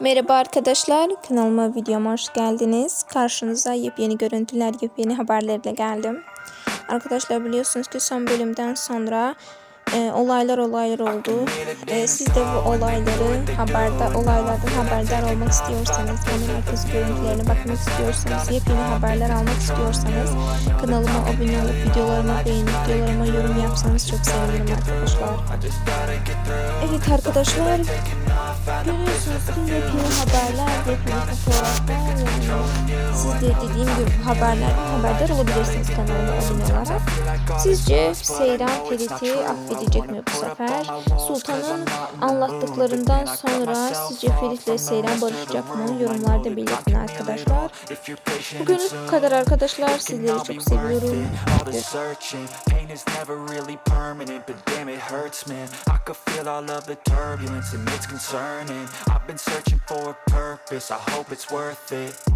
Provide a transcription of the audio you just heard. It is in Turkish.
Merhaba arkadaşlar, kanalıma videoma hoş geldiniz. Karşınıza yepyeni görüntüler, yepyeni haberlerle geldim. Arkadaşlar biliyorsunuz ki son bölümden sonra e, olaylar olaylar oldu. E, siz de bu olayları haberdar, olaylardan haberdar olmak istiyorsanız, yani arkası görüntülerine bakmak istiyorsanız, yepyeni haberler almak istiyorsanız kanalıma abone olup videolarımı beğenip videolarıma yorum yapsanız çok sevinirim arkadaşlar. Evet arkadaşlar, Görüyorsunuz yepyeni haberler, yepyeni fotoğraflar de dediğim gibi bu haberlerden haberdar olabilirsiniz kanalıma abone olarak. Sizce Seyran Ferit'i affedecek mi bu sefer? Sultan'ın anlattıklarından sonra sizce Ferit ile Seyran barışacak mı? Yorumlarda belirtin arkadaşlar. Bugünlük bu kadar arkadaşlar. Sizleri çok seviyorum. I've been searching for a purpose I hope it's worth it